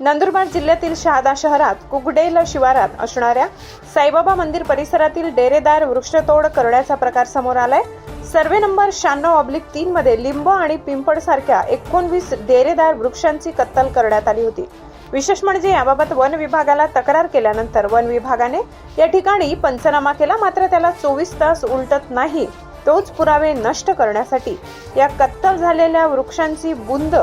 नंदुरबार जिल्ह्यातील शहादा शहरात कुगडेल शिवारात असणाऱ्या साईबाबा मंदिर परिसरातील डेरेदार वृक्षतोड करण्याचा प्रकार समोर आलाय. सर्वे नंबर शहाण्णव ऑब्लिक तीन मध्ये लिंब आणि पिंपळ सारख्या एकोणवीस डेरेदार वृक्षांची कत्तल करण्यात आली होती. विशेष म्हणजे याबाबत वन विभागाला तक्रार केल्यानंतर वन विभागाने या ठिकाणी पंचनामा केला मात्र त्याला चोवीस तास उलटत नाही. तोच पुरावे नष्ट करण्यासाठी या कत्तल झालेल्या वृक्षांची बुंद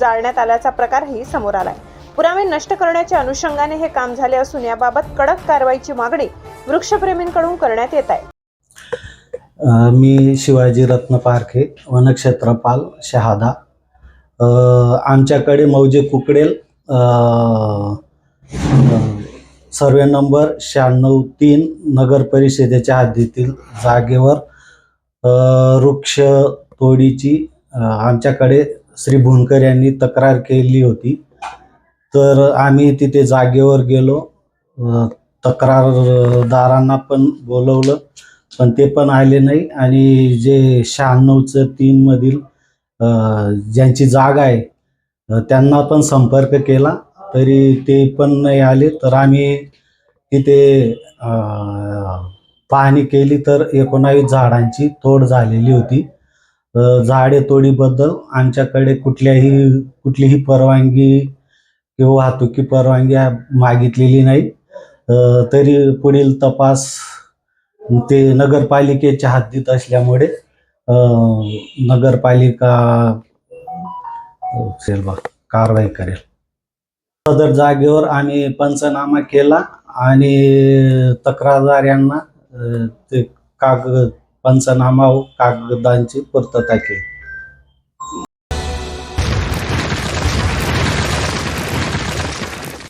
जाळण्यात आल्याचा प्रकारही समोर आलाय. पुरावे नष्ट करण्याच्या अनुषंगाने हे काम झाले असून याबाबत कडक कारवाईची मागणी वृक्षप्रेमींकडून करण्यात येत आहे. मी शिवाजी रत्न पारखे वनक्षेत्रपाल शहादा. आमच्याकडे मौजे कुकडेल सर्वे नंबर शहाण्णव तीन नगर परिषदेच्या हद्दीतील जागेवर वृक्ष तोडीची आमच्याकडे श्री भुनकर यांनी तक्रार केली होती. तर आम्ही तिथे जागेवर गेलो. तक्रारदारांना पण बोलवलं पण ते पण आले नाही. आणि जे शहाण्णवचं तीनमधील ज्यांची जागा आहे त्यांना पण संपर्क केला. तरी ते पण नाही आले. तर आम्ही तिथे पाहणी केली तर एकोणावीस झाडांची तोड झालेली होती. झाडे तोडीबद्दल आमच्याकडे कुठल्याही कुठलीही परवानगी किंवा वाहतुकी परवानगी मागितलेली नाही. तरी पुढील तपास ते नगरपालिकेच्या हद्दीत असल्यामुळे नगरपालिका असेल कारवाई करेल. सदर जागेवर आम्ही पंचनामा केला आणि तक्रारदार यांना ते कागद पंचनामा व कागदांची पूर्तता केली.